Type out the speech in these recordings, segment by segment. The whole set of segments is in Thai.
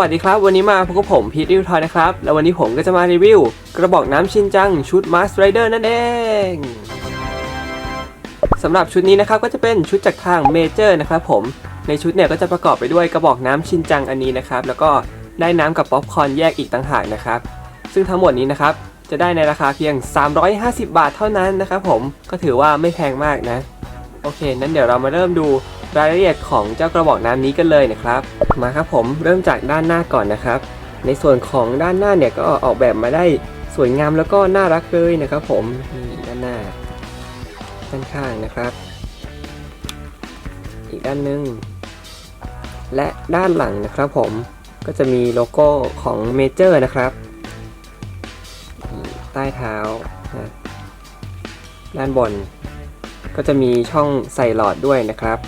วัสดีครับ วันนี้มาพบกับผมพีทรีวิวทอยนะครับ แล้ววันนี้ผมก็จะมารีวิว กระบอกน้ำชินจังชุดมาส t รเดอร์นั่นเองสำหรับชุดนี้นะครับก็จะเป็นชุดจากทางเมเจอร์นะครับผมในชุดเนี่ยก็จะประกอบไปด้วยกระบอกน้ำชินจังอันนี้นะครับ แล้วก็ได้น้ำกับป๊อปคอร์นแยกอีกต่างหากนะครับ ซึ่งทั้งหมดนี้นะครับจะได้ในราคาเพียง 350 บาทเท่านั้นนะครับผมก็ถือว่าไม่แพงมากนะ โอเค นั้นเดี๋ยวเรามาเริ่มดูรายละเอียดของเจ้ากระบอกน้ำนี้กันเลยนะครับ มาครับผมเริ่มจากด้านหน้าก่อนนะครับ ในส่วนของด้านหน้าเนี่ยก็ออกแบบมาได้สวยงามแล้วก็น่ารักเลยนะครับ ผมนี่ด้านหน้า ด้านข้างนะครับ อีกด้านหนึงและด้านหลังนะครับผมก็จะมีโลโก้ของเมเจอร์นะครับ ใต้เท้า ด้านบน ก็จะมีช่องใส่หลอดด้วยนะครับ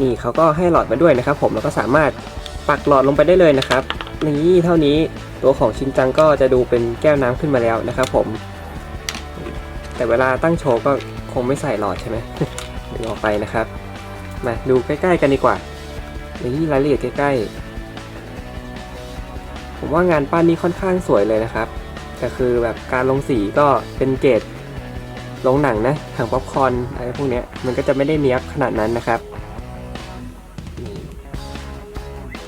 นี่เขาก็ให้หลอดมาด้วยนะครับ ผมแล้วก็สามารถปักหลอดลงไปได้เลยนะครับนี่เท่านี้ตัวของชินจังก็จะดูเป็นแก้วน้ำขึ้นมาแล้วนะครับ ผม แต่เวลาตั้งโชว์ก็คงไม่ใส่หลอดใช่ไหมดึงออกไปนะครับมาดูใกล้ๆกันดีกว่านี่รายละเอียดใกล้ๆ ผมว่างานปั้นนี้ค่อนข้างสวยเลยนะครับ แต่คือแบบการลงสีก็เป็นเกรด โรงหนังนะถังป๊อปคอนอะไรพวกเนี้ยมันก็จะไม่ได้เนี้ยบขนาดนั้นนะครับ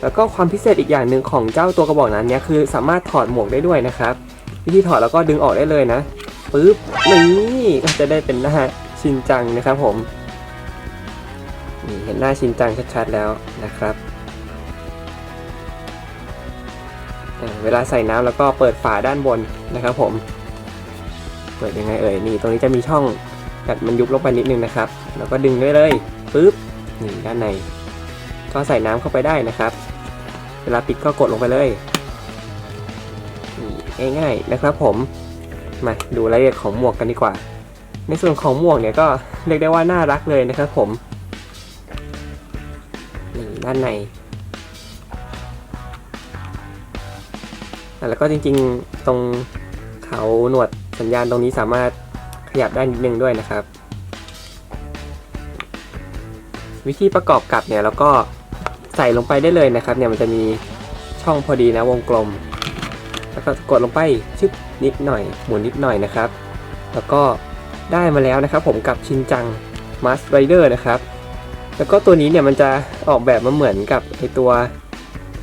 แล้วก็ความพิเศษอีกอย่างหนึ่งของเจ้าตัวกระบอกนั้นเนี้ยคือสามารถถอดหมวกได้ด้วยนะครับ วิธีถอดแล้วก็ดึงออกได้เลยนะปึ๊บนี่ก็จะได้เป็นหน้าชินจังนะครับผมนี่เห็นหน้าชินจังชัดๆแล้วนะครับเวลาใส่น้ำแล้วก็เปิดฝาด้านบนนะครับผม เปิดยังไงเอ่ยนี่ตรงนี้จะมีช่องแบบมันยุบลงไปนิดนึงนะครับ แล้วก็ดึงได้เลยปึ๊บนี่ด้านใน ก็ใส่น้ำเข้าไปได้นะครับ เวลาปิดก็กดลงไปเลยง่ายๆนะครับผมมาดูรายละเอียดของหมวกกันดีกว่า ในส่วนของหมวกเนี่ยก็เรียกได้ว่าน่ารักเลยนะครับผมนี่ด้านในแล้วก็จริงๆตรงเขาหนวด สัญญาณตรงนี้สามารถขยับได้นิดนึงด้วยนะครับ วิธีประกอบกับเนี่ยเราก็ใส่ลงไปได้เลยนะครับ เนี่ยมันจะมีช่องพอดีนะวงกลม แล้วก็กดลงไปชึบนิดหน่อย หมุนนิดหน่อยนะครับ แล้วก็ได้มาแล้วนะครับ ผมกับชินจังมาสไรเดอร์นะครับ แล้วก็ตัวนี้เนี่ยมันจะออกแบบมาเหมือนกับไอตัว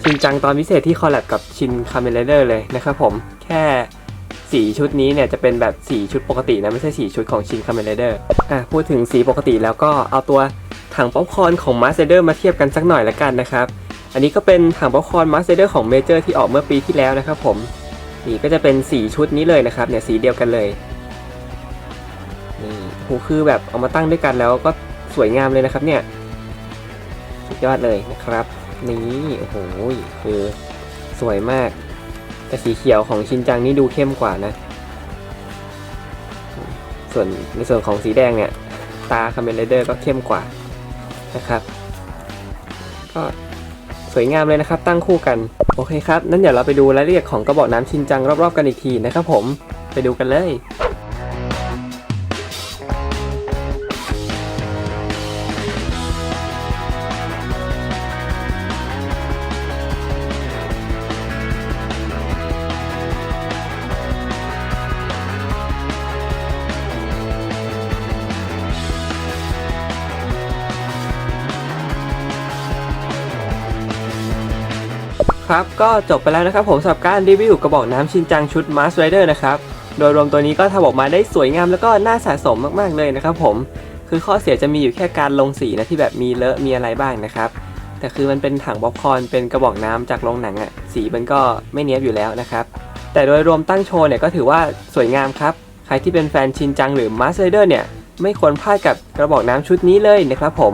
ชินจังตอนพิเศษที่คอลแลบกับชินคาเมเลเดอร์เลยนะครับผมแค่ สีชุดนี้เนี่ยจะเป็นแบบสีชุดปกตินะ ไม่ใช่สีชุดของชินคาเมนเดอร์อะพูดถึงสีปกติแล้วก็เอาตัวถังป๊อปคอร์นของมาสเดอร์มาเทียบกันสักหน่อยละกันนะครับ อันนี้ก็เป็นถังป๊อปคอร์นมาสเดอร์ของเมเจอร์ที่ออกเมื่อปีที่แล้วนะครับผมนี่ก็จะเป็นสีชุดนี้เลยนะครับเนี่ยสีเดียวกันเลยนี่โหคือแบบเอามาตั้งด้วยกันแล้วก็สวยงามเลยนะครับเนี่ยสุดยอดเลยนะครับ นี่โอ้โหคือสวยมาก แต่สีเขียวของชินจังนี่ดูเข้มกว่านะ ส่วนในส่วนของสีแดงเนี่ย ตาคาเมนเรเดอร์ก็เข้มกว่านะครับ ก็สวยงามเลยนะครับ ตั้งคู่กัน โอเคครับ นั้นเดี๋ยวเราไปดูรายละเอียดของกระบอกน้ำชินจังรอบๆกันอีกทีนะครับผม ไปดูกันเลย ครับก็จบไปแล้วนะครับผมสำหรับการรีวิวกระบอกน้ำชินจังชุด Mars Rider นะครับโดยรวมตัวนี้ก็ทำออกมาได้สวยงามแล้วก็น่าสะสมมากๆเลยนะครับผมคือข้อเสียจะมีอยู่แค่การลงสีนะที่แบบมีเลอะมีอะไรบ้างนะครับแต่คือมันเป็นถังบ๊อบคอร์นเป็นกระบอกน้ำจากโรงหนังอะสีมันก็ไม่เนี้ยบอยู่แล้วนะครับแต่โดยรวมตั้งโชว์เนี่ยก็ถือว่าสวยงามครับใครที่เป็นแฟนชินจังหรือ Mars Rider เนี่ยไม่ควรพลาดกับกระบอกน้ำชุดนี้เลยนะครับผม